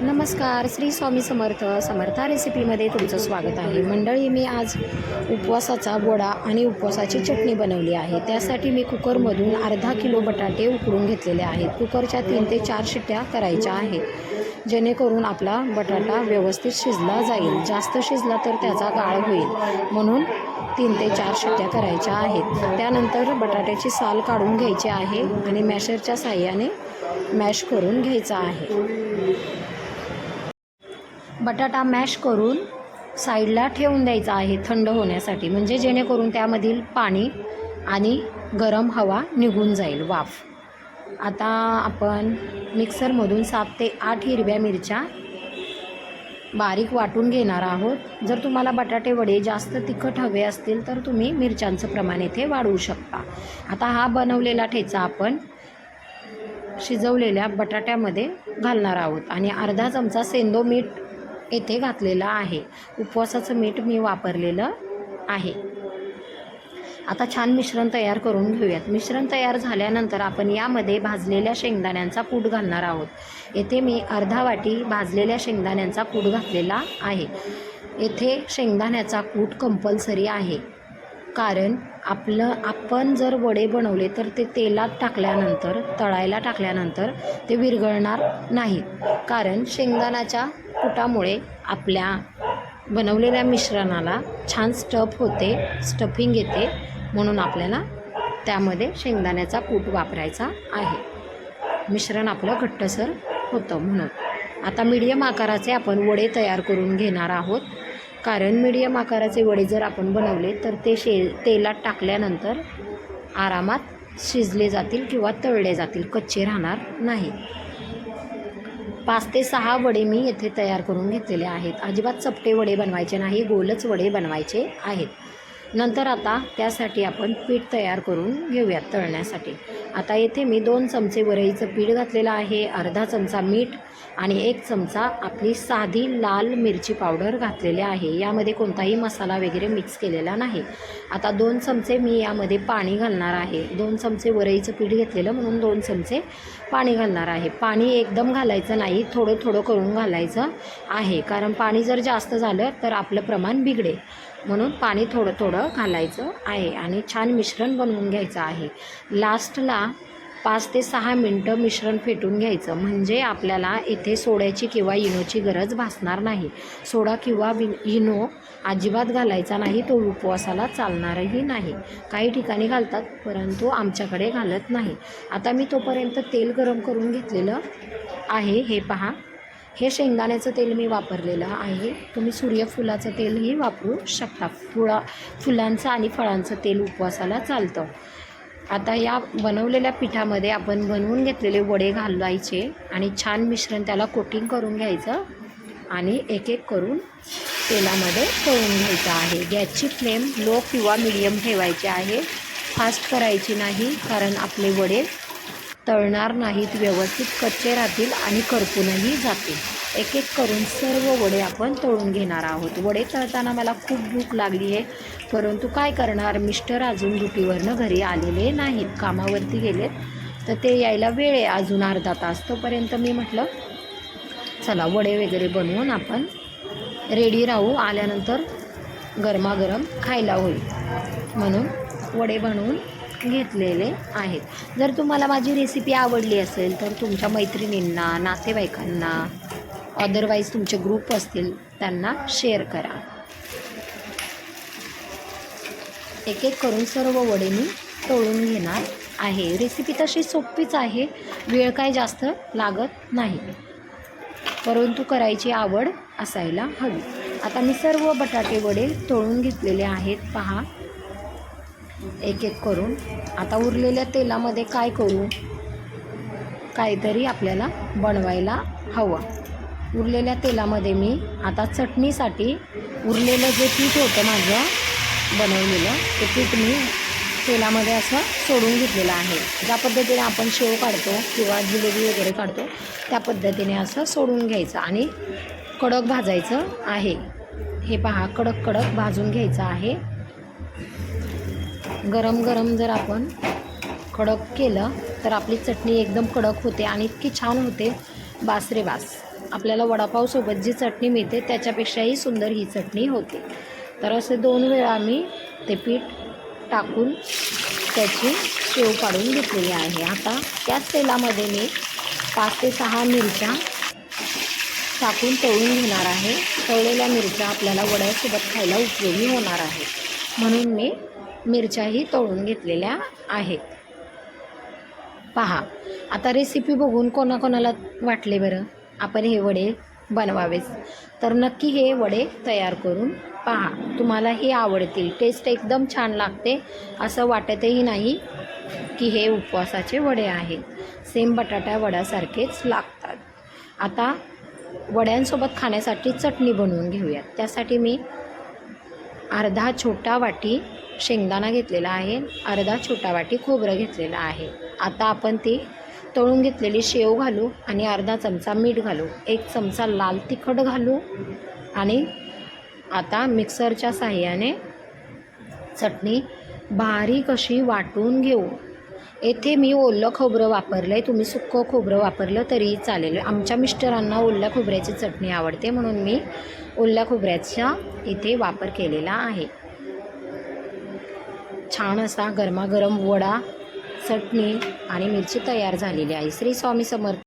नमस्कार श्री स्वामी समर्थ समर्था रेसिपीमध्ये तुमचं स्वागत आहे. मंडळी मी आज उपवासाचा वडा आणि उपवासाची चटणी बनवली आहे. त्यासाठी मी कुकरमधून अर्धा किलो बटाटे उकडून घेतलेले आहेत. कुकरच्या तीन ते चार शिट्ट्या करायच्या आहेत जेणेकरून आपला बटाटा व्यवस्थित शिजला जाईल. जास्त शिजला तर त्याचा गाळ होईल म्हणून तीन ते चार शिट्ट्या करायच्या आहेत. त्यानंतर बटाट्याची साल काढून घ्यायची आहे आणि मॅशरच्या साह्याने मॅश करून घ्यायचा आहे. बटाटा मॅश करून साईडला ठेवून द्यायचा आहे थंड होण्यासाठी. म्हणजे जेणेकरून त्यामधील पाणी आणि गरम हवा निघून जाईल वाफ. आता आपण मिक्सरमधून सात ते आठ हिरव्या मिरच्या बारीक वाटून घेणार आहोत. जर तुम्हाला बटाटे वडे जास्त तिखट हवे असतील तर तुम्ही मिरच्यांचं प्रमाण येथे वाढवू शकता. आता हा बनवलेला ठेचा आपण शिजवलेल्या बटाट्यामध्ये घालणार आहोत. आणि अर्धा चमचा सेंदो मीठ येथे घातलेलं आहे. उपवासाचं मीठ मी वापरलेलं आहे. आता छान मिश्रण तयार करून घेऊयात. मिश्रण तयार झाल्यानंतर आपण यामध्ये भाजलेल्या शेंगदाण्यांचा कूट घालणार आहोत. येथे मी अर्धा वाटी भाजलेल्या शेंगदाण्यांचा कूट घातलेला आहे. येथे शेंगदाण्याचा कूट कंपल्सरी आहे. कारण आपलं आपण जर वडे बनवले तर ते तेलात टाकल्यानंतर तळायला टाकल्यानंतर ते विरघळणार नाहीत कारण शेंगदाण्याच्या कुटामुळे आपल्या बनवलेल्या मिश्रणाला छान स्टफ होते स्टफिंग येते. म्हणून आपल्याला त्यामध्ये शेंगदाण्याचा कूट वापरायचा आहे. मिश्रण आपलं घट्टसर होतं म्हणून. आता मीडियम आकाराचे आपण वडे तयार करून घेणार आहोत. कारण मीडियम आकाराचे वडे जर आपण बनवले तर ते शे तेलात टाकल्यानंतर आरामात शिजले जातील किंवा तळले जातील कच्चे राहणार नाही. पाच ते सहा वडे मी येथे तयार करून घेतलेले आहेत. अजिबात चपटे वडे बनवायचे नाही गोलच वडे बनवायचे आहेत. नंतर आता त्यासाठी आपण पीठ तयार करून घेऊयात तळण्यासाठी. आता येथे मी दोन चमचे वरईचं पीठ घातलेलं आहे अर्धा चमचा मीठ आणि एक चमचा आपली साधी लाल मिरची पावडर घातलेली आहे. यामध्ये कोणताही मसाला वगैरे मिक्स केलेला नाही. आता दोन चमचे मी यामध्ये पाणी घालणार आहे. दोन चमचे वरईचं पीठ घेतलेलं म्हणून दोन चमचे पाणी घालणार आहे. पाणी एकदम घालायचं नाही थोडं थोडं करून घालायचं आहे. कारण पाणी जर जास्त झालं तर आपलं प्रमाण बिघडेल. म्हणून पाणी थोडं थोडं घालायचं आहे आणि छान मिश्रण बनवून घ्यायचं आहे. लास्टला पाच ते सहा मिनटं मिश्रण फेटून घ्यायचं. म्हणजे आपल्याला येथे सोड्याची किंवा इनोची गरज भासणार नाही. सोडा किंवा वि इनो अजिबात घालायचा नाही. तो उपवासाला चालणारही नाही. काही ठिकाणी घालतात परंतु आमच्याकडे घालत नाही. आता मी तोपर्यंत तेल गरम करून घेतलेलं आहे. हे पहा. हे शेंगदाण्याचं तेल मी वापरलेलं आहे. तुम्ही सूर्यफुलाचं तेलही वापरू शकता. फुळा फुलांचं आणि फळांचं तेल उपवासाला चालतं. आता या बनवलेल्या पिठामध्ये आपण बनवून घेतलेले वडे घालायचे आणि छान मिश्रण त्याला कोटिंग करून घ्यायचं आणि एक एक करून तेलामध्ये तळून घ्यायचं आहे. गॅसची फ्लेम लो किंवा मिडियम ठेवायची आहे. फास्ट करायची नाही कारण आपले वडे तळणार नाहीत व्यवस्थित कच्चे राहतील आणि करपूनही जातील. एक एक करून सर्व वडे आपण तळून घेणार आहोत. वडे तळताना मला खूप भूक लागली आहे परंतु काय करणार? मिस्टर अजून ड्युटीवरनं घरी आलेले नाहीत. कामावरती गेलेत तर ते यायला वेळ आहे अजून अर्धा तास. तोपर्यंत मी म्हटलं चला वडे वगैरे बनवून आपण रेडी राहू. आल्यानंतर गरमागरम खायला होईल. म्हणून वडे बनवून घेतलेले आहेत. जर तुम्हाला माझी रेसिपी आवडली असेल तर तुमच्या मैत्रिणींना नातेवाईकांना अदरवाईज तुमचे ग्रुप असतील त्यांना शेअर करा. एक एक करून सर्व वडे मी तळून घेणार आहे. रेसिपी तशी सोपीच आहे. वेळ काय जास्त लागत नाही. परंतु करायची आवड असायला हवी. आता मी सर्व बटाटे वडे तळून घेतलेले आहेत. पहा. एक एक करून. आता उरलेल्या तेलामध्ये काय करू? काहीतरी आपल्याला बनवायला हवं. उरलेल्या तेलामध्ये मी आता चटणीसाठी उरलेलं जे पीठ होतं माझं बनवलेलं ते पीठ मी तेलामध्ये असं सोडून घेतलेलं आहे. ज्या पद्धतीने आपण शेव काढतो किंवा जिलेबी वगैरे काढतो त्या पद्धतीने असं सोडून घ्यायचं आणि कडक भाजायचं आहे. हे पहा कडक कडक भाजून घ्यायचं आहे. गरम गरम जर आपण कडक केलं तर आपली चटणी एकदम कडक होते आणि इतकी छान होते. बास रे बास. आपल्याला वडापावसोबत जी चटणी मिळते त्याच्यापेक्षाही सुंदर ही चटणी होते. तर असे दोन वेळा मी ते पीठ टाकून त्याची शेव काढून घेतलेली आहे. आता त्याच तेलामध्ये मी पाच ते सहा मिरच्या टाकून तळून घेणार आहे. तळलेल्या मिरच्या आपल्याला वड्यासोबत खायला उपयोगी होणार आहे. म्हणून मी मिरच्याही तळून घेतलेल्या आहेत. पहा आता रेसिपी बघून कोणाकोणाला वाटले बरं? आपण हे वडे बनवावेच. तर नक्की हे वडे तयार करून पहा तुम्हाला हे आवडतील. टेस्ट एकदम छान लागते. असं वाटतही नाही की हे उपवासाचे वडे आहेत. सेम बटाट्या वड्यासारखेच लागतात. आता वड्यांसोबत खाण्यासाठी चटणी बनवून घेऊयात. त्यासाठी मी अर्धा छोटा वाटी शेंगदाणा घेतलेला आहे अर्धा छोटा वाटी खोबरं घेतलेलं आहे. आता आपण ती तळून घेतलेली शेव घालू आणि अर्धा चमचा मीठ घालू. एक चमचा लाल तिखट घालू आणि आता मिक्सरच्या साह्याने चटणी बारीक अशी वाटून घेऊ. येथे मी ओलं खोबरं वापरलं आहे तुम्ही सुक्कं खोबरं वापरलं तरीही चालेल. आमच्या मिस्टरांना ओल्या खोबऱ्याची चटणी आवडते म्हणून मी ओल्या खोबऱ्याचा इथे वापर केलेला आहे. छान असा गरमागरम वडा चटणी आणि मिरची तयार झालेली आहे. श्री स्वामी समर्थ